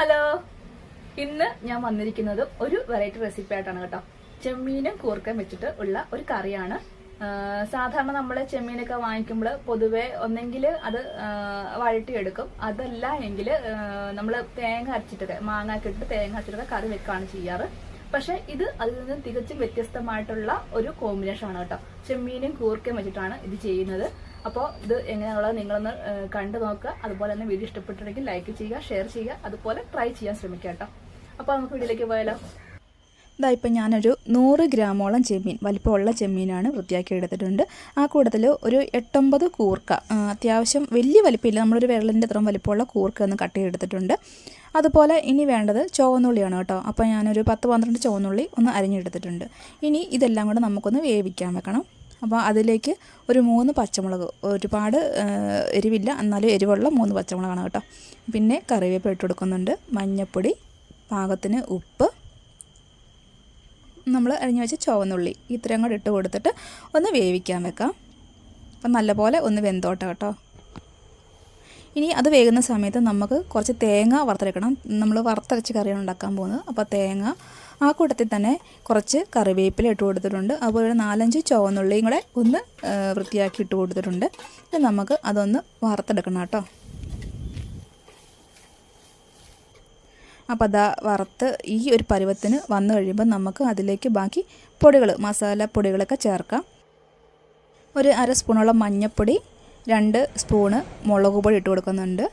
Hello. ഇന്ന് ഞാൻ വന്നിരിക്കുന്നത് ഒരു വെറൈറ്റി റെസിപ്പി ആയിട്ടാണ് കേട്ടോ. ചെമ്മീനും കൂർക്കയും വെച്ചിട്ട് ഉള്ള ഒരു കറിയാണ്. സാധാരണ നമ്മൾ ചെമ്മീനൊക്കെ വാങ്ങിക്കുമ്പോൾ പൊതുവെ ഒന്നെങ്കിൽ അത് വഴട്ടിയെടുക്കും അതല്ല എങ്കിൽ നമ്മൾ തേങ്ങ അരച്ചിട്ടൊക്കെ മാങ്ങ ഇട്ടിട്ട് തേങ്ങ അരച്ചിട്ടൊക്കെ കറി വെക്കുകയാണ് ചെയ്യാറ്. പക്ഷെ ഇത് അതിൽ നിന്ന് തികച്ചും വ്യത്യസ്തമായിട്ടുള്ള ഒരു കോമ്പിനേഷൻ ആണ് കേട്ടോ. ചെമ്മീനും കൂർക്കയും വെച്ചിട്ടാണ് ഇത് ചെയ്യുന്നത്. അപ്പോൾ ഇത് എങ്ങനെയാണുള്ളത് നിങ്ങളൊന്ന് കണ്ടു നോക്കുക. അതുപോലെ തന്നെ വീഡിയോ ഇഷ്ടപ്പെട്ടിട്ടുണ്ടെങ്കിൽ ലൈക്ക് ചെയ്യുക ഷെയർ ചെയ്യുക. അതുപോലെ ട്രൈ ചെയ്യാൻ ശ്രമിക്കുക കേട്ടോ. അപ്പോൾ നമുക്ക് വീഡിയോയിലേക്ക് പോയാലോ? ഇതാ ഇപ്പം ഞാനൊരു നൂറ് ഗ്രാമോളം ചെമ്മീൻ വലിപ്പമുള്ള ചെമ്മീനാണ് വൃത്തിയാക്കി എടുത്തിട്ടുണ്ട്. ആ കൂട്ടത്തിൽ ഒരു എട്ടൊമ്പത് കൂർക്ക അത്യാവശ്യം വലിയ വലിപ്പമില്ല. നമ്മളൊരു വിരലിന്റെ അത്രയും വലിപ്പമുള്ള കൂർക്ക ഒന്ന് കട്ട് ചെയ്തെടുത്തിട്ടുണ്ട്. അതുപോലെ ഇനി വേണ്ടത് ചുവന്നുള്ളിയാണ് കേട്ടോ. അപ്പോൾ ഞാനൊരു പത്ത് പന്ത്രണ്ട് ചുവന്നുള്ളി ഒന്ന് അരിഞ്ഞെടുത്തിട്ടുണ്ട്. ഇനി ഇതെല്ലാം കൂടെ നമുക്കൊന്ന് വേവിക്കാൻ വെക്കണം. അപ്പോൾ അതിലേക്ക് ഒരു മൂന്ന് പച്ചമുളക് ഒരുപാട് എരിവില്ല എന്നാലും എരിവുള്ള മൂന്ന് പച്ചമുളകാണ് കേട്ടോ. പിന്നെ കറിവേപ്പില ഇട്ട് കൊടുക്കുന്നുണ്ട്. മഞ്ഞൾപ്പൊടി പാകത്തിന് ഉപ്പ് നമ്മൾ അരിഞ്ഞു വെച്ച ചുവന്നുള്ളി ഇത്രയും കൂടെ ഇട്ട് കൊടുത്തിട്ട് ഒന്ന് വേവിക്കാൻ വെക്കാം. അപ്പം നല്ലപോലെ ഒന്ന് വെന്തോട്ടെ കേട്ടോ. ഇനി അത് വേകുന്ന സമയത്ത് നമുക്ക് കുറച്ച് തേങ്ങ വറുത്തെടുക്കണം. നമ്മൾ വറുത്തരച്ച് കറിയാണ് ഉണ്ടാക്കാൻ പോകുന്നത്. അപ്പോൾ തേങ്ങ ആ കൂട്ടത്തിൽ തന്നെ കുറച്ച് കറിവേപ്പില ഇട്ട് കൊടുത്തിട്ടുണ്ട്. അതുപോലെ നാലഞ്ച് ചുവന്നുള്ളിയും കൂടെ ഒന്ന് വൃത്തിയാക്കി ഇട്ട് കൊടുത്തിട്ടുണ്ട്. പിന്നെ നമുക്ക് അതൊന്ന് വറുത്തെടുക്കണം കേട്ടോ. അപ്പോൾ അതാ വറുത്ത് ഈ ഒരു പരുവത്തിന് വന്നു കഴിയുമ്പോൾ നമുക്ക് അതിലേക്ക് ബാക്കി പൊടികൾ മസാല പൊടികളൊക്കെ ചേർക്കാം. ഒരു അര സ്പൂണോളം മഞ്ഞൾപ്പൊടി രണ്ട് സ്പൂണ് മുളക് പൊടി ഇട്ട് കൊടുക്കുന്നുണ്ട്.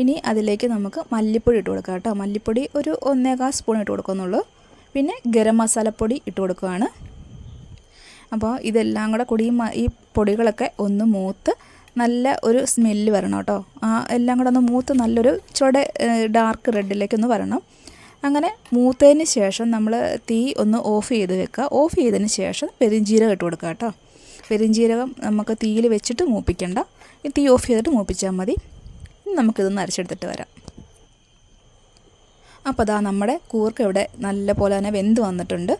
ഇനി അതിലേക്ക് നമുക്ക് മല്ലിപ്പൊടി ഇട്ട് കൊടുക്കാം കേട്ടോ. മല്ലിപ്പൊടി ഒരു ഒന്നേകാൽ സ്പൂൺ ഇട്ട് കൊടുക്കുന്നുള്ളൂ. പിന്നെ ഗരം മസാലപ്പൊടി ഇട്ട് കൊടുക്കുകയാണ് അപ്പോൾ ഇതെല്ലാം കൂടെ കൂടി ഈ പൊടികളൊക്കെ ഒന്ന് മൂത്ത് നല്ല ഒരു സ്മെല്ല് വരണം കേട്ടോ. ആ എല്ലാം കൂടെ ഒന്ന് മൂത്ത് നല്ലൊരു ചുവടെ ഡാർക്ക് റെഡിലേക്കൊന്ന് വരണം. അങ്ങനെ മൂത്തതിന് ശേഷം നമ്മൾ തീ ഒന്ന് ഓഫ് ചെയ്ത് വെക്കുക. ഓഫ് ചെയ്തതിന് ശേഷം പെരിഞ്ചീരകം ഇട്ട് കൊടുക്കുക കേട്ടോ. പെരിഞ്ജീരകം നമുക്ക് തീയിൽ വെച്ചിട്ട് മൂപ്പിക്കണ്ട. തീ ഓഫ് ചെയ്തിട്ട് മൂപ്പിച്ചാൽ മതി. നമുക്കിതൊന്ന് അരച്ചെടുത്തിട്ട് വരാം. അപ്പോൾ അതാ നമ്മുടെ കൂർക്ക ഇവിടെ നല്ല പോലെ തന്നെ വെന്ത് വന്നിട്ടുണ്ട്.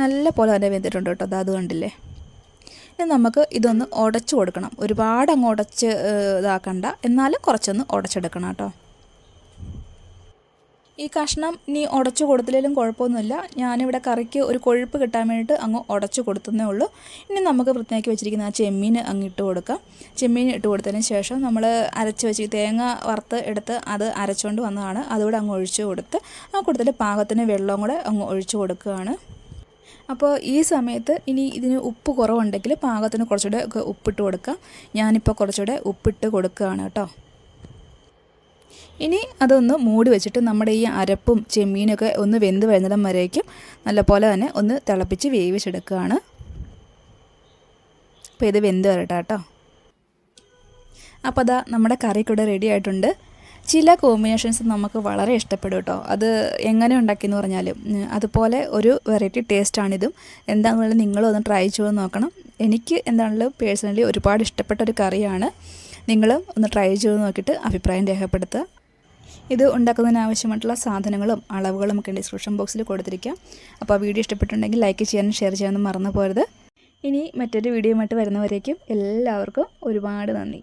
നല്ല പോലെ തന്നെ വെന്തിട്ടുണ്ട് കേട്ടോ. അത് അത് കണ്ടില്ലേ? ഇനി നമുക്ക് ഇതൊന്ന് ഉടച്ചു കൊടുക്കണം. ഒരുപാട് അങ്ങ് ഉടച്ച് ഇതാക്കണ്ട. എന്നാലും കുറച്ചൊന്ന് ഉടച്ചെടുക്കണം കേട്ടോ. ഈ കഷ്ണം നീ ഉടച്ചു കൊടുത്തില്ലെങ്കിലും കുഴപ്പമൊന്നുമില്ല. ഞാനിവിടെ കറിക്ക് ഒരു കൊഴുപ്പ് കിട്ടാൻ വേണ്ടിയിട്ട് അങ്ങ് ഉടച്ചു കൊടുത്തതേ ഉള്ളൂ. ഇനി നമുക്ക് വൃത്തിയാക്കി വെച്ചിരിക്കുന്ന ആ ചെമ്മീൻ അങ്ങ് ഇട്ട് കൊടുക്കാം. ചെമ്മീൻ ഇട്ട് കൊടുത്തതിന് ശേഷം നമ്മൾ അരച്ച് വെച്ച് തേങ്ങ വറുത്ത് എടുത്ത് അത് അരച്ചുകൊണ്ട് വന്നതാണ്. അതുകൂടെ അങ്ങ് ഒഴിച്ചു കൊടുത്ത് ആ കൂട്ടത്തിൽ പാകത്തിന് വെള്ളവും കൂടെ അങ്ങ് ഒഴിച്ചു കൊടുക്കുകയാണ്. അപ്പോൾ ഈ സമയത്ത് ഇനി ഇതിന് ഉപ്പ് കുറവുണ്ടെങ്കിൽ പാകത്തിന് കുറച്ചുകൂടെ ഉപ്പിട്ട് കൊടുക്കാം. ഞാനിപ്പോൾ കുറച്ചുകൂടെ ഉപ്പിട്ട് കൊടുക്കുകയാണ് കേട്ടോ. ഇനി അതൊന്ന് മൂടി വെച്ചിട്ട് നമ്മുടെ ഈ അരപ്പും ചെമ്മീനൊക്കെ ഒന്ന് വെന്ത് വരുന്നിടം വരേക്കും. നല്ലപോലെ തന്നെ ഒന്ന് തിളപ്പിച്ച് വേവിച്ചെടുക്കുകയാണ്. അപ്പോൾ ഇത് വെന്ത് വരട്ടെ കേട്ടോ. അപ്പോൾ അതാ നമ്മുടെ കറിക്കൂടെ റെഡി ആയിട്ടുണ്ട്. ചില കോമ്പിനേഷൻസ് നമുക്ക് വളരെ ഇഷ്ടപ്പെടും കേട്ടോ. അത് എങ്ങനെ ഉണ്ടാക്കിയെന്ന് പറഞ്ഞാലും അതുപോലെ ഒരു വെറൈറ്റി ടേസ്റ്റാണിതും എന്താണെന്നുള്ളത് നിങ്ങളും ഒന്ന് ട്രൈ ചെയ്ത് നോക്കണം. എനിക്ക് എന്താണെങ്കിലും പേഴ്സണലി ഒരുപാട് ഇഷ്ടപ്പെട്ട ഒരു കറിയാണ്. നിങ്ങളും ഒന്ന് ട്രൈ ചെയ്ത് നോക്കിയിട്ട് അഭിപ്രായം രേഖപ്പെടുത്തുക. ഇത് ഉണ്ടാക്കുന്നതിന് ആവശ്യമായിട്ടുള്ള സാധനങ്ങളും അളവുകളും ഒക്കെ ഡിസ്ക്രിപ്ഷൻ ബോക്സിൽ കൊടുത്തിരിക്കാം. അപ്പോൾ ആ വീഡിയോ ഇഷ്ടപ്പെട്ടുണ്ടെങ്കിൽ ലൈക്ക് ചെയ്യാനും ഷെയർ ചെയ്യാനും മറന്നു പോരുത്. ഇനി മറ്റൊരു വീഡിയോയുമായിട്ട് വരുന്നവരേക്കും എല്ലാവർക്കും ഒരുപാട് നന്ദി.